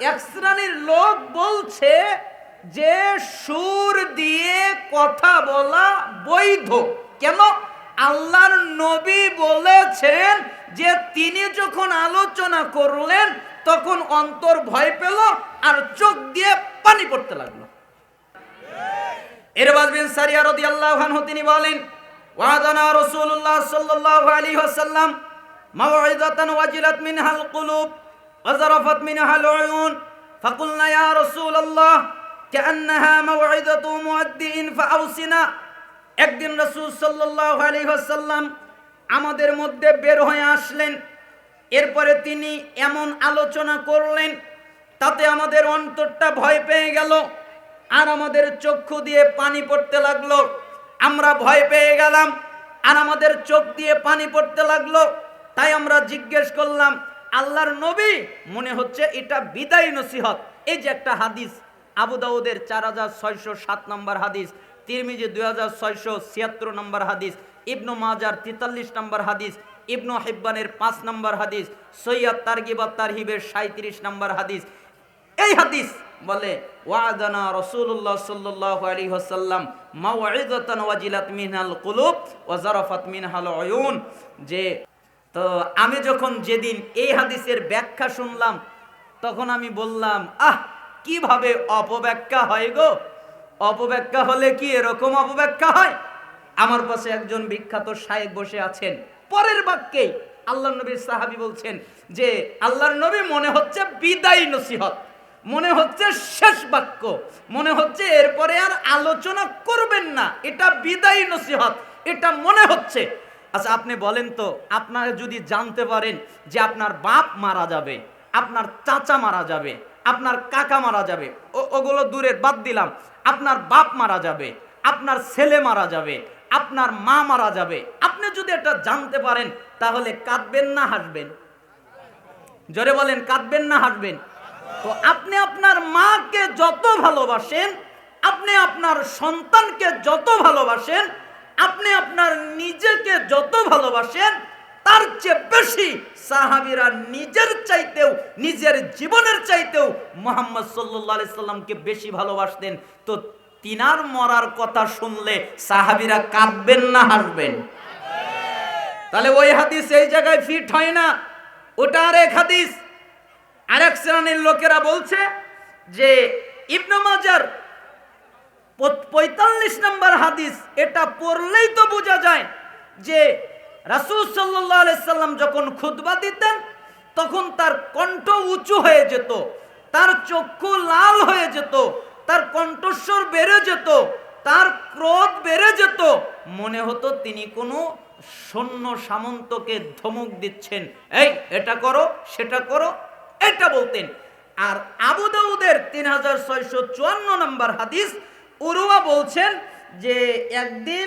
এক লোক বলছে যে সুর দিয়ে কথা বলা বৈধ। কেন? আল্লাহর নবী বলেছেন যে তিনি যখন আলোচনা করলেন, তখন অন্তর ভয় পেল আর চোখ দিয়ে পানি পড়তে লাগল। এরবাজ বিন সারিয়া রাদিয়াল্লাহু আনহু তিনি বলেন, ওয়াদানা রাসূলুল্লাহ সাল্লাল্লাহু আলাইহি ওয়াসাল্লাম মাওইদাতান ওয়াজিলাত মিনহাল কুলুব। وزرفت منها العيون فقلنا يا رسول الله كأنها موعظة مؤدئ فأوصنا একদিন রাসূল সাল্লাল্লাহু আলাইহি ওয়াসাল্লাম আমাদের মধ্যে বের হয়ে আসলেন এরপরে তিনি এমন আলোচনা করলেন তাতে আমাদের অন্তরটা ভয় পেয়ে গেল আর আমাদের চক্ষু দিয়ে পানি পড়তে লাগলো আমরা ভয় পেয়ে গেলাম আর আমাদের চোখ দিয়ে পানি পড়তে লাগলো তাই আমরা জিজ্ঞেস করলাম আল্লাহর নবী, মনে হচ্ছে এটা বিদায় নসিহত। এই যে একটা হাদিস, আবু দাউদের চার হাজার ছয়শো সাত নম্বর হাদিস, তিরমিজি দুই হাজার ছয়শো ছিয়াত্তর নম্বর হাদিস, ইবনু মাজার তেতাল্লিশ নম্বর হাদিস, ইবনু হিব্বানের পাঁচ নম্বর হাদিস, সৈয়দ তারগিবাত তারহিবের সাঁত্রিশ নম্বর হাদিস। এই হাদিস বলে ওয়াদানা রাসূলুল্লাহ সাল্লাল্লাহু আলাইহি ওয়াসাল্লাম মাওইযাতান ওয়াজিলাত মিনহাল কুলুব ওয়া জারাফাত মিনহাল উয়ুন। যে তো আমি যখন যেদিন এই হাদিসের ব্যাখ্যা শুনলাম, তখন আমি বললাম, আহ, কীভাবে অপব্যাখ্যা হয় গো? অপব্যাখ্যা হলে কি এরকম অপব্যাখ্যা হয়? আমার পাশে একজন বিখ্যাত শায়েক বসে আছেন। পরের বাক্যেই আল্লাহ নবীর সাহাবী বলছেন যে আল্লাহর নবী মনে হচ্ছে বিদায় নসিহত, মনে হচ্ছে শেষ বাক্য, মনে হচ্ছে এরপরে আর আলোচনা করবেন না। এটা বিদায় নসিহত, এটা মনে হচ্ছে। আচ্ছা আপনি বলেন তো, আপনারা যদি জানতে পারেন যে আপনার বাপ মারা যাবে, আপনার চাচা মারা যাবে, আপনার কাকা মারা যাবে ওগুলো দূরের, বাদ দিলাম, আপনার বাপ মারা যাবে, আপনার ছেলে মারা যাবে, আপনার মা মারা যাবে, আপনি যদি এটা জানতে পারেন, তাহলে কাঁদবেন না, হাসবেন। জোরে বলেন, কাঁদবেন না, হাসবেন। তো আপনি আপনার মাকে যত ভালোবাসেন, আপনি আপনার সন্তানকে যত ভালোবাসেন আপনি আপনার নিজেকে যত ভালোবাসেন, তার চেয়ে বেশি সাহাবিরা নিজের চাইতেও, নিজের জীবনের চাইতেও মোহাম্মদ সাল্লাহ সাল্লামকে বেশি ভালোবাসতেন। তো তিনার মরার কথা শুনলে সাহাবিরা কাঁদবেন না হাসবেন? তাহলে ওই হাদিস এই জায়গায় ফিট হয় না। ওটা আরেক হাদিস। আরেক শ্রেণির লোকেরা বলছে যে, ইবনু মাজার পঁয়তাল্লিশ নম্বর হাদিস, এটা পড়লেই তো বোঝা যায় যে রাসূল সাল্লাম যখন খুতবা দিতেন, তখন তার কণ্ঠ উঁচু হয়ে যেত, তার চক্ষু লাল হয়ে যেত, তার কণ্ঠস্বর বেড়ে যেত, তার ক্রোধ বেড়ে যেত। মনে হতো তিনি কোনো সৈন্য সামন্তকে ধমক দিচ্ছেন। এই, এটা করো, সেটা করো, এটা বলতেন। আর আবু দাউদের তিন হাজার ছয়শো চুয়ান্ন নম্বর হাদিস উরুয়া বলছেন যে একদিন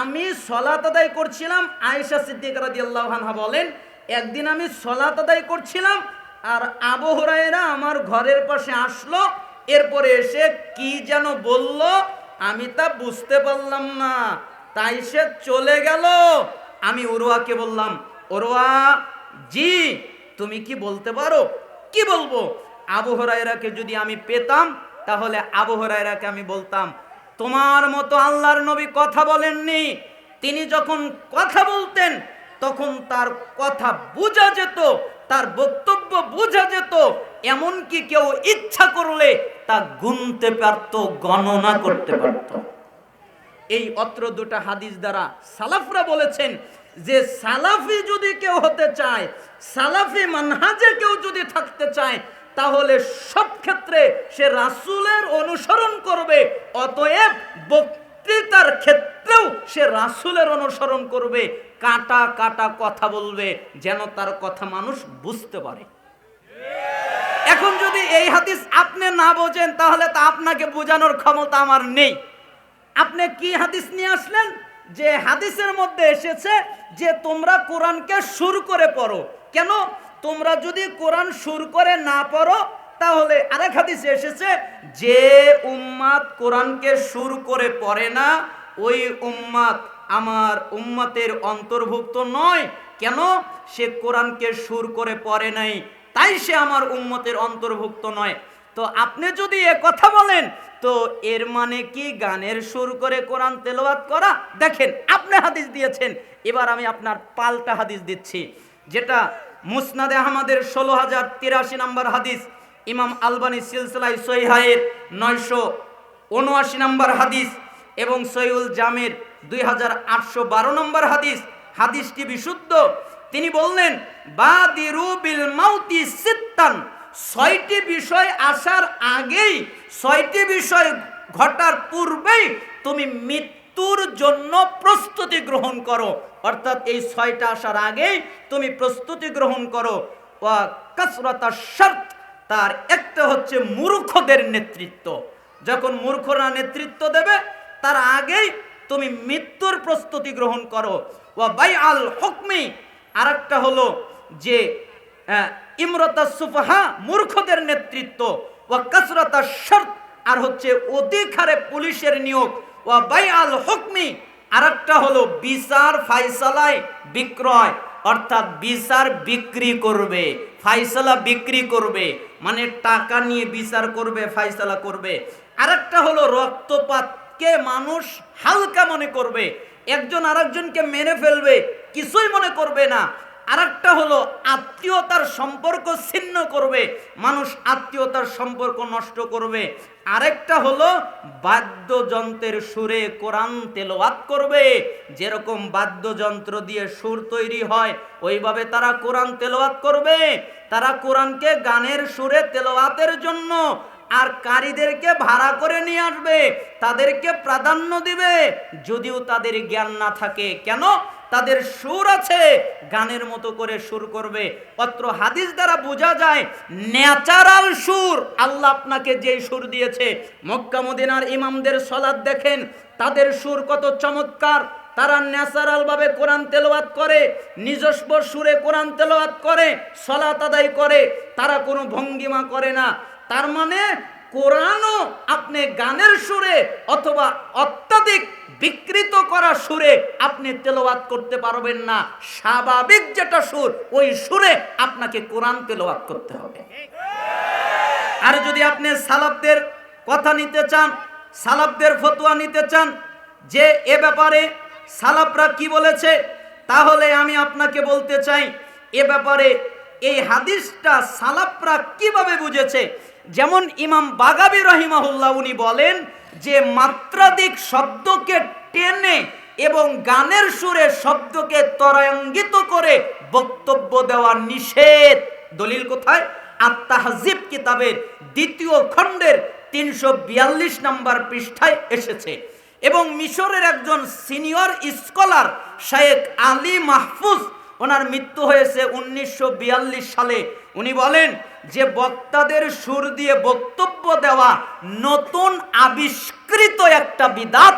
আমি সলাত আদায় করছিলাম, আয়েশা সিদ্দিক রাদিয়াল্লাহু আনহা বলেন, একদিন আমি সলাত আদায় করছিলাম আর আবু হুরায়রা আমার ঘরের পাশে আসলো, এরপরে এসে কি যেন বলল আমি তা বুঝতে পারলাম না। তাই সে চলে গেল। আমি উরুয়াকে বললাম ওরোয়া জি, তুমি কি বলতে পারো? কি বলব? আবু হরাইরাকে যদি আমি পেতাম তাহলে আবু হরাইরাকে আমি বলতাম, তোমার মতো আল্লাহর নবী কথা বলেননি। তিনি যখন কথা বলতেন, তখন তার কথা বোঝা যেত, তার বক্তব্য বোঝা যেত। এমনকি কেউ ইচ্ছা করলে তা গুনতে পারত, গণনা করতে পারত। এই অত্র দুটা হাদিস দ্বারা সালাফরা বলেছেন যে, সালাফি যদি কেউ হতে চায়, সালাফি মানহাজে কেউ যদি থাকতে চায় তাহলে সব ক্ষেত্রে সে রাসূলের অনুসরণ করবে, অতএব বক্তৃতার ক্ষেত্রেও সে রাসূলের অনুসরণ করবে। কাটা কাটা কথা বলবে, যেন তার কথা মানুষ বুঝতে পারে। এখন যদি এই হাদিস আপনি না বোঝেন, তাহলে তা আপনাকে বোঝানোর ক্ষমতা আমার নেই। আপনি কি হাদিস নিয়ে আসলেন? যে হাদিসের মধ্যে এসেছে যে তোমরা কোরআনকে সুর করে পড়ো। কেন? তোমরা যদি কোরআন সুর করে না পড়ো, তাহলে আরেক হাদিসে এসেছে, যে উম্মাদ কোরআনকে সুর করে পড়ে না, ওই উম্মাদ আমার উম্মাতের অন্তর্ভুক্ত নয়। কেন? সে কোরআনকে সুর করে পড়ে নাই, তাই সে আমার উম্মতের অন্তর্ভুক্ত নয়। তো আপনি যদি এ কথা বলেন, তো এর মানে কি গানের সুর করে কোরআন তেলাওয়াত করা? দেখেন, আপনি হাদিস দিয়েছেন, এবার আমি আপনার পাল্টা হাদিস দিচ্ছি, যেটা মুসনাদে আহমদের ষোলো হাজার তিরাশি নম্বর হাদিস, ইমাম আলবানী সিলসিলাই সহিহায়ের নয়শো উনআশি নম্বর হাদিস এবং সৈউল জামের দুই হাজার আটশো বারো নম্বর হাদিস। হাদিসটি বিশুদ্ধ। তিনি বললেন, বাদিরু বিল মাউতি সিত্তান। ছয়টি বিষয় আসার আগেই, ছয়টি বিষয় ঘটার পূর্বেই তুমি মৃত্যুর জন্য প্রস্তুতি গ্রহণ করো। অর্থাৎ এই ছয়টা আসার আগেই তুমি প্রস্তুতি গ্রহণ করো। ওয়া শর্ত, তার একটা হচ্ছে মূর্খদের নেতৃত্ব। যখন মূর্খরা নেতৃত্ব দেবে, তার আগেই তুমি মৃত্যুর প্রস্তুতি গ্রহণ করো। বাই আল হুকমি, আরেকটা হলো যে ইমরতা সুফাহা, মূর্খদের নেতৃত্ব। ওয়া কাসরাতা শর্ত, আর হচ্ছে অধিক হারে পুলিশের নিয়োগ। ওয়া বাই আল হুকমি। আরেকটা হলো বিচার ফাইসালায় বিক্রয়। অর্থাৎ বিচার বিক্রি করবে, ফাইসালা বিক্রি করবে মানে টাকা নিয়ে বিচার করবে, ফাইসালা করবে। আরেকটা হলো রক্তপাতকে মানুষ হালকা মনে করবে। একজন আরেকজনকে মেরে ফেলবে, কিছুই মনে করবে না। আরেকটা হলো আত্মীয়তার সম্পর্ক ছিন্ন করবে, মানুষ আত্মীয়তার সম্পর্ক নষ্ট করবে। আরেকটা হলো বাদ্যযন্ত্রের সুরে কোরআন তেলাওয়াত করবে, যেরকম বাদ্যযন্ত্র দিয়ে সুর তৈরি হয়, ওইভাবে তারা কোরআন তেলাওয়াত করবে। তারা কোরআনকে গানের সুরে তেলাওয়াতের জন্য আর কারীদেরকে ভাড়া করে নিয়ে আসবে, তাদেরকে প্রাধান্য দিবে। যদিও তাদের জ্ঞান না থাকে, কেন? তাদের সুর আছে, গানের মতো করে সুর করবে। অত্র হাদিস দ্বারা বোঝা যায়, ন্যাচারাল সুর। আল্লাহ আপনাকে যে সুর দিয়েছে, মক্কা মদিনার ইমামদের সলাদ দেখেন, তাদের সুর কত চমৎকার। তারা ন্যাচারাল ভাবে কোরআন তেলাওয়াত করে, নিজস্ব সুরে কোরআন তেলাওয়াত করে সলাত আদায় করে, তারা কোনো ভঙ্গিমা করে না। তার মানে কোরআনও আপনি গানের সুরে অথবা অত্যাধিক বিকৃত করা সুরে আপনি তেলাওয়াত করতে পারবেন না। স্বাভাবিক যেটা সুর, ওই সুরে আপনাকে কোরআন তেলাওয়াত করতে হবে। আর যদি আপনি সালাবদের কথা নিতে চান সালাবদের ফতোয়া নিতে চান, যে এ ব্যাপারে সালাবরা কি বলেছে, তাহলে আমি আপনাকে বলতে চাই, এ ব্যাপারে এই হাদিসটা সালাবরা কীভাবে বুঝেছে যেমন ইমাম বাগাবি রহিমাহুল্লাহ উনি বলেন যে মাত্রাধিক শব্দকে টেনে এবং গানের সুরে শব্দকে ত্বরাঙ্গিত করে বক্তব্য দেওয়া নিষেধ। দলিল কোথায়? আত্মাহাজিব কিতাবের দ্বিতীয় খণ্ডের তিনশো বিয়াল্লিশ নম্বর পৃষ্ঠায় এসেছে। এবং মিশরের একজন senior scholar Sheikh Ali Mahfouz ওনার মৃত্যু হয়েছে উনিশশো বিয়াল্লিশ সালে। উনি বলেন, যে বক্তাদের সুর দিয়ে বক্তব্য দেওয়া নতুন আবিষ্কৃত একটা বিদাত,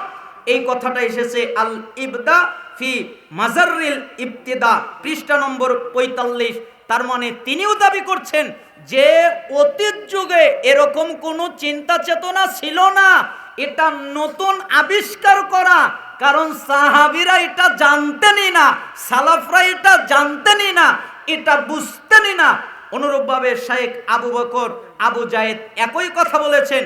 এই কথাটা এসেছে আল ইবদা ফি মাজারিল ইবতিদা, পৃষ্ঠা নম্বর পঁয়তাল্লিশ। তার মানে তিনিও দাবি করছেন যে অতীত যুগে এরকম কোনো চিন্তা চেতনা ছিল না। এটা নতুন আবিষ্কার করা। কারণ সাহাবিরা এটা জানতেনই না, সালাফরা এটা জানতেনই না, এটা বুঝতেনই না। অনুরূপভাবে শেখ আবু বকর, আবু জায়েদ একই কথা বলেছেন।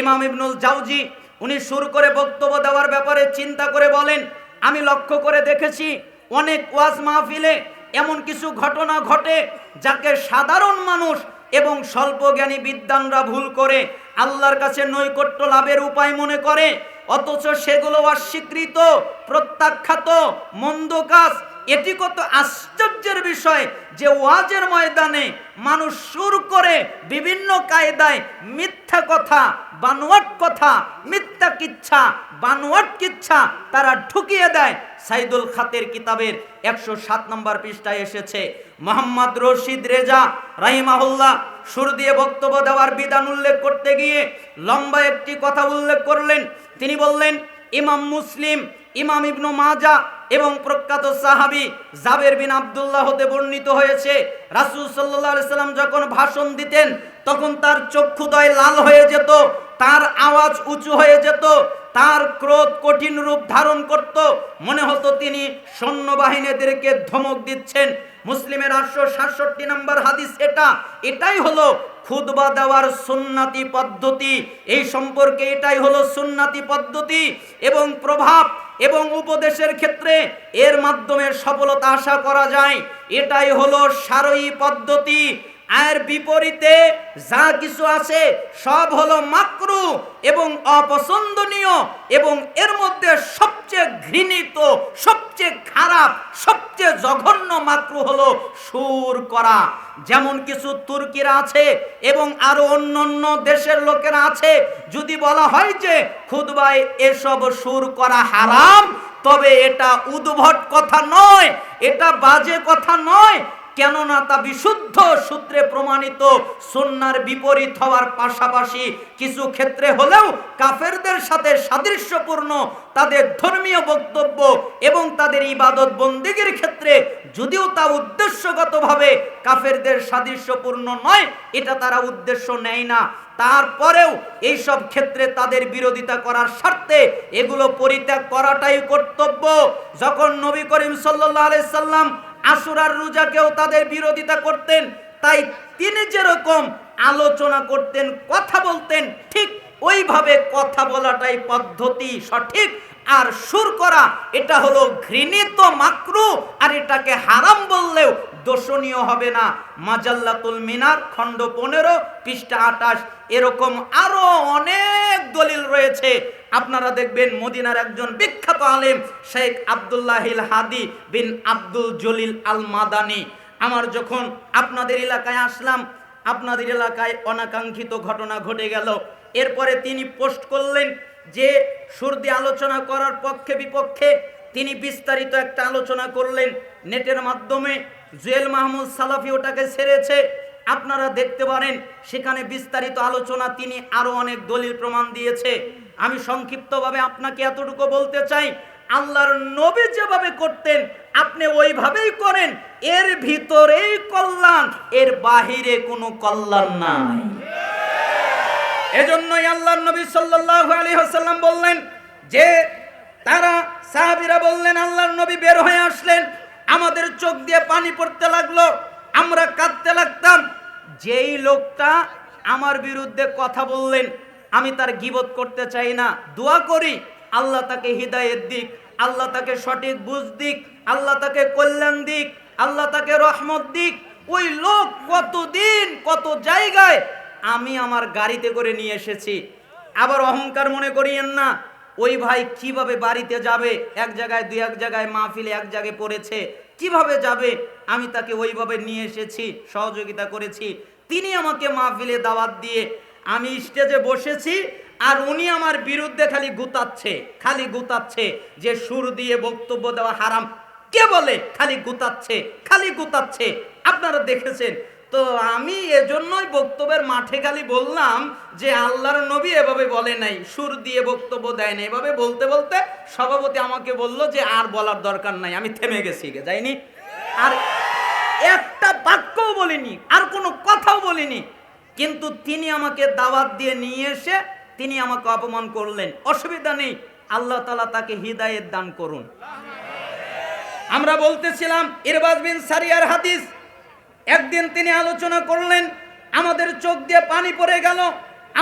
ইমাম ইবনুল জাউজি, উনি সুর করে বক্তব্য দেওয়ার ব্যাপারে চিন্তা করে বলেন, আমি লক্ষ্য করে দেখেছি, অনেক ওয়াজ মাহফিলে এমন কিছু ঘটনা ঘটে যাকে সাধারণ মানুষ এবং স্বল্পজ্ঞানী বিদ্যানরা ভুল করে আল্লাহর কাছে নৈকট্য লাভের উপায় মনে করে, অথচ সেগুলো অস্বীকৃত, প্রত্যাখ্যাত, মন্দ কাজ এটি কত আশ্চর্যের বিষয় যে ওয়াজের ময়দানে মানুষ সুর করে বিভিন্ন কায়দায় মিথ্যা কথা, বানোয়াট কথা, মিথ্যা কিচ্ছা, বানোয়াট কিচ্ছা তারা ঢুকিয়ে দেয়। সাইদুল খাতের কিতাবের একশো সাত নম্বর পৃষ্ঠায় এসেছে, মোহাম্মদ রশিদ রেজা রাহিমাহুল্লাহ, সুর দিয়ে বক্তব্য দেওয়ার বিধান উল্লেখ করতে গিয়ে লম্বা একটি কথা উল্লেখ করলেন। তিনি বললেন, ইমাম মুসলিম ইমাম ইবনু মাজা এবং প্রখ্যাত সাহাবি জাবের বিন আবদুল্লাহ হতে বর্ণিত হয়েছে। রাসূল আলাইহি সাল্লাম যখন ভাষণ দিতেন, তখন তার চক্ষুদয় লাল হয়ে যেত, তার আওয়াজ উঁচু হয়ে যেত, তার ক্রোধ কঠিন রূপ ধারণ করত। মনে হতো তিনি সৈন্যবাহিনীদেরকে ধমক দিচ্ছেন। মুসলিমের আটশো সাতষট্টি নম্বর হাদিস এটা। এটাই হলো খুদবা দেওয়ার সুন্নাতি পদ্ধতি। এই সম্পর্কে এটাই হলো সুন্নাতি পদ্ধতি এবং প্রভাব এবং উপদেশের ক্ষেত্রে এর মাধ্যমে সফলতা আশা করা যায়। এটাই হলো সারই পদ্ধতি। আর বিপরীতে যা কিছু আছে সব হলো মাকরু এবং অপছন্দনীয় এবং এর মধ্যে সবচেয়ে ঘৃণিত, সবচেয়ে খারাপ, সবচেয়ে জঘন্য মাকরু হলো সুর করা। যেমন কিছু তুর্কিরা আছে এবং আরও অন্য অন্য দেশের লোকেরা আছে। যদি বলা হয় যে খুদবায় এসব সুর করা হারাম, তবে এটা উদ্ভট কথা নয়, এটা বাজে কথা নয়। কেননা তা বিশুদ্ধ সূত্রে প্রমাণিত সন্ন্যার বিপরীত হওয়ার পাশাপাশি কিছু ক্ষেত্রে হলেও কাফেরদের সাথে সাদৃশ্যপূর্ণ, তাদের ধর্মীয় বক্তব্য এবং তাদের ইবাদত বন্দিগির ক্ষেত্রে যদিও তা উদ্দেশ্যগতভাবে কাফেরদের সাদৃশ্যপূর্ণ নয়, এটা তারা উদ্দেশ্য নেয় না। তারপরেও এইসব ক্ষেত্রে তাদের বিরোধিতা করার স্বার্থে এগুলো পরিত্যাগ করাটাই কর্তব্য। যখন নবী করিম সাল্লাহ আলাইসাল্লাম আশুরার রোজাকেও তাদের বিরোধিতা করতেন, তাই তিনি যেরকম আলোচনা করতেন, কথা বলতেন, ঠিক ওইভাবে কথা বলাটাই পদ্ধতি সঠিক। আর সুর করা, এটা হলো ঘৃণিত মাকরু, আর এটাকে হারাম বললেও দোষণীয় হবে না। মাজাল্লাতুল মিনার, খণ্ড পনেরো, পৃষ্ঠা আটাশ এরকম আরও অনেক দলিল রয়েছে। আপনারা দেখবেন মদিনার একজন বিখ্যাত আলেম, শেখ আবদুল্লাহিল হাদি বিন আব্দুল জলিল আল মাদানি আমার যখন আপনাদের এলাকায় আসলাম, আপনাদের এলাকায় অনাকাঙ্ক্ষিত ঘটনা ঘটে গেল। এরপরে তিনি পোস্ট করলেন যে সুরদি আলোচনা করার পক্ষে বিপক্ষে তিনি বিস্তারিত একটা আলোচনা করলেন। নেটের মাধ্যমে জুয়েল মাহমুদ সালাফি ওটাকে ছেড়েছে। আপনারা দেখতে পারেন, সেখানে বিস্তারিত আলোচনা তিনি আরও অনেক দলিল প্রমাণ দিয়েছে। আমি সংক্ষিপ্তভাবে আপনাকে এতটুকু বলতে চাই, আল্লাহর নবী যেভাবে করতেন, আপনি ওইভাবেই করেন। এর ভিতরেই কল্যাণ, এর বাহিরে কোনো কল্যাণ নাই। এজন্যই আল্লাহর নবী সাল্লাল্লাহু আলাইহি ওয়াসাল্লাম বললেন যে, তারা সাহাবীরা বললেন, আল্লাহর নবী বের হয়ে আসলেন। আমাদের চোখ দিয়ে পানি পড়তে লাগল, আমরা কাঁদতে লাগতাম। যেই লোকটা আমার বিরুদ্ধে কথা বললেন, আমি তার গিবত করতে চাই না। দোয়া করি, আল্লাহ তাকে হৃদায়ত দিক, আল্লাহ তাকে সঠিক বুঝ দিক, আল্লাহ তাকে কল্যাণ দিক, আল্লাহ তাকে রহমত দিক। ওই লোক কতদিন, কত জায়গায় আমি আমার গাড়িতে করে নিয়ে এসেছি। আবার অহংকার মনে করিয়েন না, ওই ভাই কীভাবে বাড়িতে যাবে? এক জায়গায়, দুই এক জায়গায় মাহফিলে এক জায়গায় পড়েছে। কীভাবে যাবে? আমি তাকে ওইভাবে নিয়ে এসেছি, সহযোগিতা করেছি। তিনি আমাকে মাহফিলে দাওয়াত দিয়ে আমি স্টেজে বসেছি আর উনি আমার বিরুদ্ধে খালি গুতাচ্ছে খালি গুতাচ্ছে যে সুর দিয়ে বক্তব্য দেওয়া হারাম। কে বলে খালি গুতাচ্ছে খালি গুতাচ্ছে? আপনারা দেখেছেন তো আমি এজন্যই বক্তব্যের মাঠে খালি বললাম যে আল্লাহর নবী এভাবে বলে নাই, সুর দিয়ে বক্তব্য দেয় না এভাবে বলতে বলতে সভাপতি আমাকে বলল যে আর বলার দরকার নাই, আমি থেমে গেছি যাইনি? আর একটা বাক্যও বলিনি, আর কোনো কথাও বলিনি। কিন্তু তিনি আমাকে দাওয়াত দিয়ে নিয়ে এসে তিনি আমাকে অপমান করলেন। অসুবিধা নেই, আল্লাহ তালা তাকে হৃদায়ত দান করুন। আমরা বলতেছিলাম, ইরবাজ বিন সারিয়ার হাদিস একদিন তিনি আলোচনা করলেন, আমাদের চোখ দিয়ে পানি পড়ে গেল,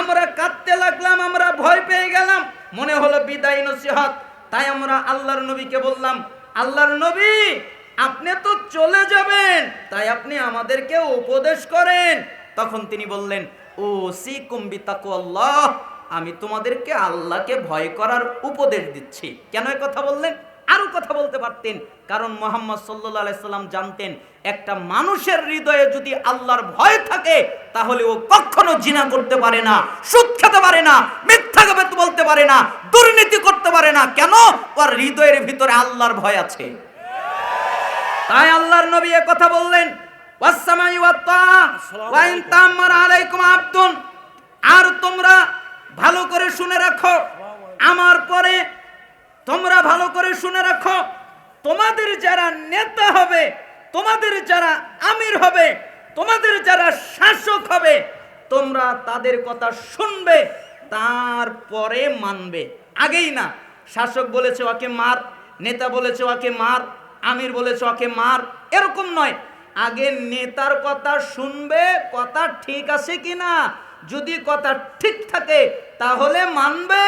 আমরা কাঁদতে লাগলাম, আমরা ভয় পেয়ে গেলাম, মনে হলো বিদায় নসিহত, তাই আমরা আল্লাহর নবীকে বললাম, আল্লাহর নবী, আপনি তো চলে যাবেন, তাই আপনি আমাদেরকে উপদেশ করেন। তখন তিনি বললেন ও সি কুম্বি তাকু আল্লাহ আমি তোমাদেরকে আল্লাহকে ভয় করার উপদেশ দিচ্ছি। কেন কথা বললেন? আরও কথা বলতে পারতেন। কারণ মোহাম্মদ সাল্লাহ সাল্লাম জানতেন, একটা মানুষের হৃদয়ে যদি আল্লাহর ভয় থাকে, তাহলে ও কখনো জিনা করতে পারে না, সুদ খেতে পারে না, মিথ্যা বলতে পারে না, দুর্নীতি করতে পারে না। কেন? ওর হৃদয়ের ভিতরে আল্লাহর ভয় আছে। তাই আল্লাহর নবী এ কথা বললেন আর তোমরা ভালো করে শুনে রাখো। আমার পরে তোমরা ভালো করে শুনে রাখো, তোমাদের যারা নেতা হবে, তোমাদের যারা আমির হবে, তোমাদের যারা শাসক হবে, তোমরা তাদের কথা শুনবে, তারপরে মানবে। আগেই না, শাসক বলেছে ওকে মার, নেতা বলেছে ওকে মার, আমির বলেছে ওকে মার, এরকম নয়। আগে নেতার কথা শুনবে, কথা ঠিক আছে কিনা? যদি কথা ঠিক থাকে, তাহলে মানবে।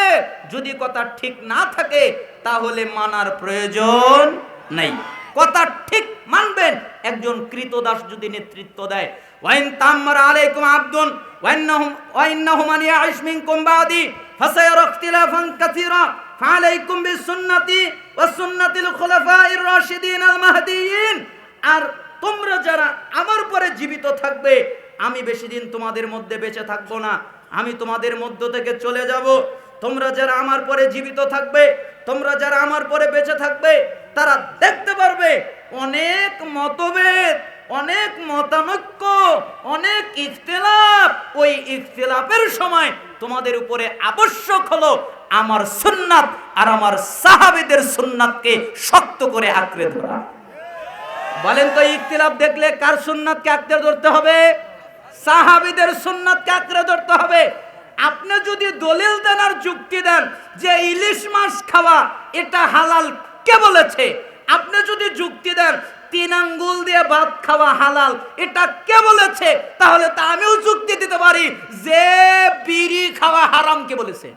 যদি কথা ঠিক না থাকে, তাহলে মানার প্রয়োজন নেই। কথা ঠিক মানবেন। একজন কৃতদাস যদি নেতৃত্ব দেয়, ওয়াইন তাম্মার আলাইকুম আব্দুন, ওয়াইন্নাহুম ওয়াইন্নাহুম আন ইয়াইশ মিনকুম বাদি ফাসায়ারা ইখতিলাফান কাসীরা ফালাইকুম বিসুন্নতি ওয়া সুন্নাতিল রাশিদিন আল মাহদিয়িন। আর তোমরা যারা আমার পরে জীবিত থাকবে, আমি বেশি দিন তোমাদের মধ্যে বেঁচে থাকব না। আমি তোমাদের মধ্য থেকে চলে যাব। তোমরা যারা আমার পরে জীবিত থাকবে, তোমরা যারা আমার পরে বেঁচে থাকবে, তারা দেখতে পারবে অনেক মতভেদ, অনেক মতানৈক্য, অনেক ইখতিলাফ। ওই ইখতিলাফের সময় তোমাদের উপরে আবশ্যক হলো আমার সুন্নাত আর আমার সাহাবীদের সুন্নাতকে শক্ত করে আঁকড়ে ধরা। বলেন তো, ইখতিলাফ দেখলে কার সুন্নাতকে আঁকড়ে ধরতে হবে? সাহাবীদের সুন্নাতকে আঁকড়ে ধরতে হবে। আপনি যদি দলিল দেন আর যুক্তি দেন যে ইলিশ মাছ খাওয়া, এটা হালাল কে বলেছে? আপনি যদি যুক্তি দেন, তিন আঙ্গুল দিয়ে ভাত খাওয়া হালাল, এটা কে বলেছে? তাহলে তা আমিও যুক্তি দিতে পারি যে বিড়ি খাওয়া হারাম কে বলেছে।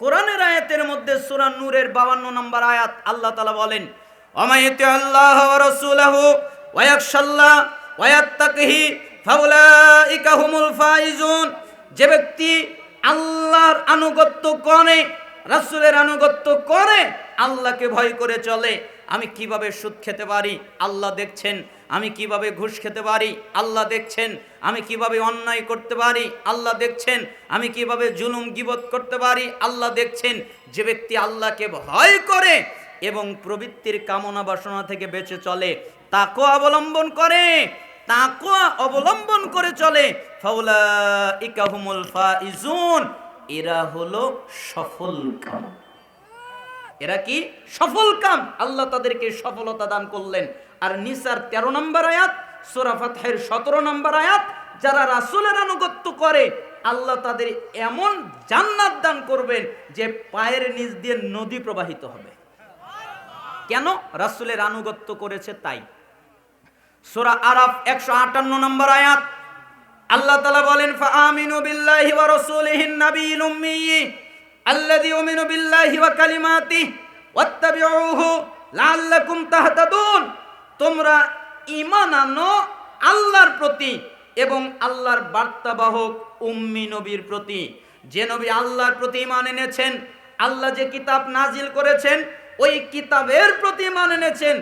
কোরআনের আয়াতের মধ্যে সূরা নূরের 52 নম্বর আয়াত আল্লাহ তাআলা বলেন যে ব্যক্তি আল্লাহর আনুগত্য করে, রাসূলের আনুগত্য করে, আল্লাহকে ভয় করে চলে, আমি কীভাবে সুদ খেতে পারি? আল্লাহ দেখছেন, আমি কীভাবে ঘুষ খেতে পারি? আল্লাহ দেখছেন, আমি কীভাবে অন্যায় করতে পারি? আল্লাহ দেখছেন, আমি কীভাবে জুলুম গিবত করতে পারি? আল্লাহ দেখছেন, যে ব্যক্তি আল্লাহকে ভয় করে এবং প্রবৃত্তির কামনা বাসনা থেকে বেঁচে চলে তাকে অবলম্বন করে তাকে অবলম্বন করে চলে। ইকাহুমুল এরা হলো সফল কাম। এরা কি? সফল কাম। আল্লাহ তাদেরকে সফলতা দান করলেন। আর নিসার তেরো নম্বর আয়াত, সোরা ফাতহের সতেরো নম্বর আয়াত, যারা রাসূলের আনুগত্য করে, আল্লাহ তাদের এমন জান্নাত দান করবেন যে পায়ের নিচ দিয়ে নদী প্রবাহিত হবে। কেন রাসূলের আনুগত্য করেছে তাই? সূরা আরাফ একশো আটান্ন নম্বর আয়াত। আল্লাহ তাআলা বলেন, ফাআমিনু বিল্লাহি ওয়া রাসূলিহিন নাবিয়্যিল উম্মিয়্যি আল্লাযী ইউমিনু বিল্লাহি ওয়া কালিমাতিহি ওয়াত্তাবিউহু লাআল্লাকুম তাহতাদুন। তোমরা ঈমান আনো আল্লাহর প্রতি এবং আল্লাহর বার্তাবাহক উম্মি নবীর প্রতি। যে নবী আল্লাহর প্রতি ঈমান এনেছেন, আল্লাহ যে কিতাব নাজিল করেছেন ওই কিতাবের প্রতি ঈমান এনেছেন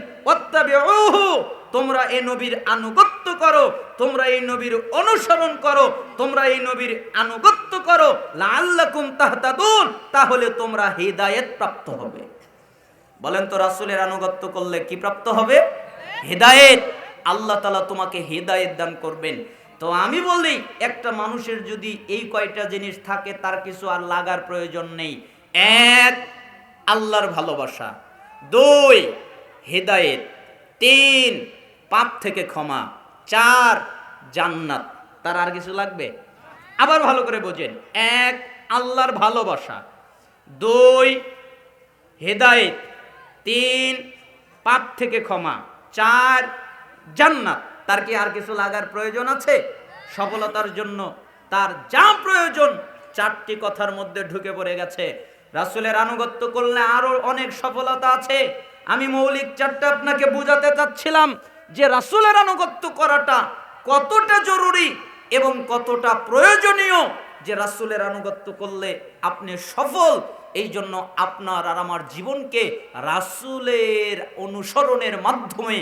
তোমরা এই নবীর আনুগত্য করো, তোমরা এই নবীর অনুসরণ করো, তোমরা এই নবীর আনুগত্য করো তাহলে তোমরা হিদায়াত প্রাপ্ত হবে। বলেন তো, রাসূলের আনুগত্য করলে কি প্রাপ্ত হবে? হেদায়েত। আল্লাহ তাআলা তোমাকে হেদায়েত দান করবেন। তো আমি বলি, একটা মানুষের যদি এই কয়টা জিনিস থাকে, তার কিছু আর লাগার প্রয়োজন নেই। এক আল্লাহর ভালোবাসা। দুই, হেদায়েত। তিন, পাপ থেকে ক্ষমা। চার, জান্নাত। তার আর কিছু লাগবে? আবার ভালো করে বোঝেন। এক, আল্লাহর ভালোবাসা। দুই, হেদায়েত। তিন, পাপ থেকে ক্ষমা। চার, জান্নাত। তার কি আর কিছু লাগার প্রয়োজন আছে? সফলতার জন্য তার যা প্রয়োজন, চারটি কথার মধ্যে ঢুকে পড়ে গেছে। রাসূলের আনুগত্য করলে আরও অনেক সফলতা আছে। আমি মৌলিক চারটা আপনাকে বোঝাতে চাচ্ছিলাম যে রাসূলের আনুগত্য করাটা কতটা জরুরি এবং কতটা প্রয়োজনীয় যে রাসূলের আনুগত্য করলে আপনি সফল। এই জন্য আপনার আর আমার জীবনকে রাসুলের অনুসরণের মাধ্যমে